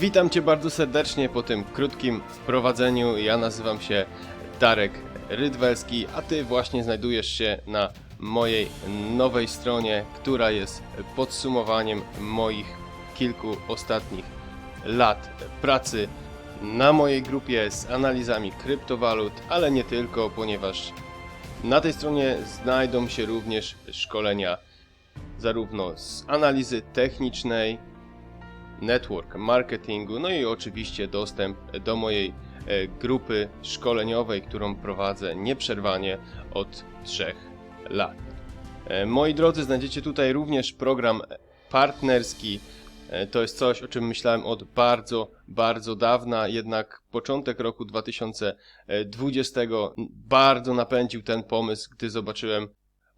Witam Cię bardzo serdecznie po tym krótkim wprowadzeniu. Ja nazywam się Darek Rydwelski, a Ty właśnie znajdujesz się na mojej nowej stronie, która jest podsumowaniem moich kilku ostatnich lat pracy na mojej grupie z analizami kryptowalut, ale nie tylko, ponieważ na tej stronie znajdą się również szkolenia zarówno z analizy technicznej, network marketingu, no i oczywiście dostęp do mojej e, grupy szkoleniowej, którą prowadzę nieprzerwanie od 3 lat. E, Moi drodzy, znajdziecie tutaj również program partnerski. E, To jest coś, o czym myślałem od bardzo, bardzo dawna, jednak początek roku 2020 bardzo napędził ten pomysł, gdy zobaczyłem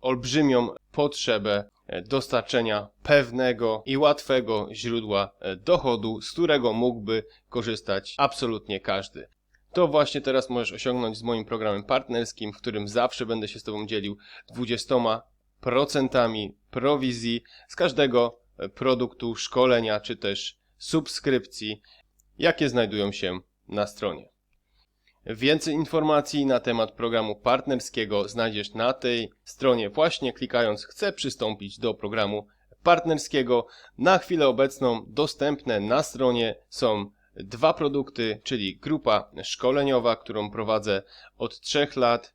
olbrzymią potrzebę dostarczenia pewnego i łatwego źródła e, dochodu, z którego mógłby korzystać absolutnie każdy. To właśnie teraz możesz osiągnąć z moim programem partnerskim, w którym zawsze będę się z Tobą dzielił 20% prowizji z każdego e, produktu, szkolenia czy też subskrypcji, jakie znajdują się na stronie. Więcej informacji na temat programu partnerskiego znajdziesz na tej stronie właśnie klikając Chcę przystąpić do programu partnerskiego. Na chwilę obecną dostępne na stronie są dwa produkty, czyli grupa szkoleniowa, którą prowadzę od 3 lat.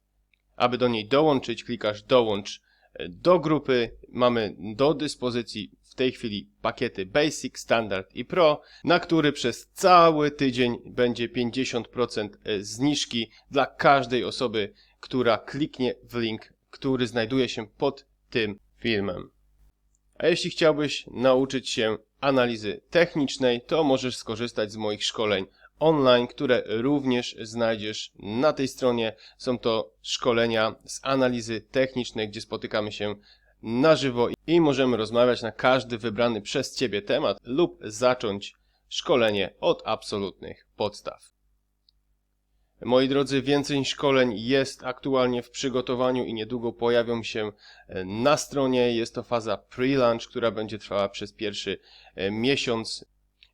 Aby do niej dołączyć, klikasz dołącz do grupy. Mamy do dyspozycji w tej chwili pakiety Basic, Standard i Pro, na który przez cały tydzień będzie 50% zniżki dla każdej osoby, która kliknie w link, który znajduje się pod tym filmem. A jeśli chciałbyś nauczyć się analizy technicznej, to możesz skorzystać z moich szkoleń online, które również znajdziesz na tej stronie. Są to szkolenia z analizy technicznej, gdzie spotykamy się na żywo i możemy rozmawiać na każdy wybrany przez Ciebie temat lub zacząć szkolenie od absolutnych podstaw. Moi drodzy, więcej szkoleń jest aktualnie w przygotowaniu i niedługo pojawią się e, na stronie. Jest to faza pre-launch, która będzie trwała przez pierwszy e, miesiąc.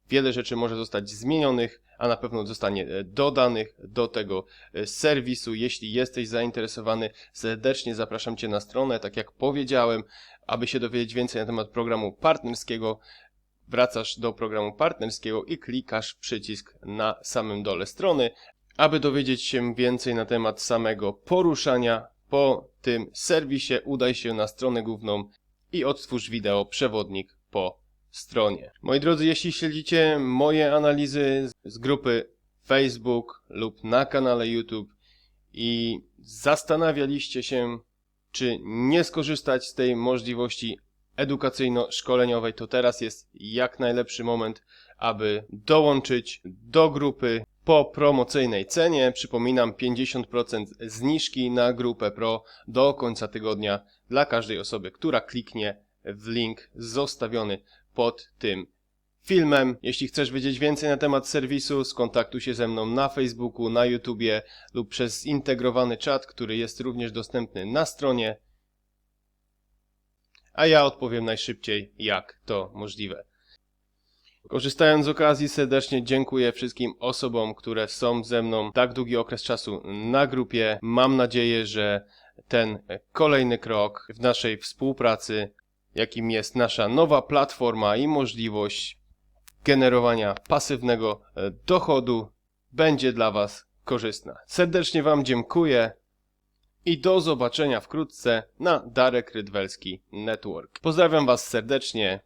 Wiele rzeczy może zostać zmienionych, a na pewno zostanie e, dodanych do tego e, serwisu. Jeśli jesteś zainteresowany, serdecznie zapraszam Cię na stronę. Tak jak powiedziałem, aby się dowiedzieć więcej na temat programu partnerskiego, wracasz do programu partnerskiego i klikasz przycisk na samym dole strony. Aby dowiedzieć się więcej na temat samego poruszania po tym serwisie, udaj się na stronę główną i odtwórz wideo przewodnik po stronie. Moi drodzy, jeśli śledzicie moje analizy z grupy Facebook lub na kanale YouTube i zastanawialiście się, czy nie skorzystać z tej możliwości edukacyjno-szkoleniowej, to teraz jest jak najlepszy moment, aby dołączyć do grupy po promocyjnej cenie. Przypominam 50% zniżki na grupę Pro do końca tygodnia dla każdej osoby, która kliknie w link zostawiony pod tym filmem. Jeśli chcesz wiedzieć więcej na temat serwisu, skontaktuj się ze mną na Facebooku, na YouTubie lub przez zintegrowany czat, który jest również dostępny na stronie. A ja odpowiem najszybciej, jak to możliwe. Korzystając z okazji, serdecznie dziękuję wszystkim osobom, które są ze mną tak długi okres czasu na grupie. Mam nadzieję, że ten kolejny krok w naszej współpracy, jakim jest nasza nowa platforma i możliwość generowania pasywnego e, dochodu, będzie dla Was korzystna. Serdecznie Wam dziękuję i do zobaczenia wkrótce na Darek Rydwelski Network. Pozdrawiam Was serdecznie.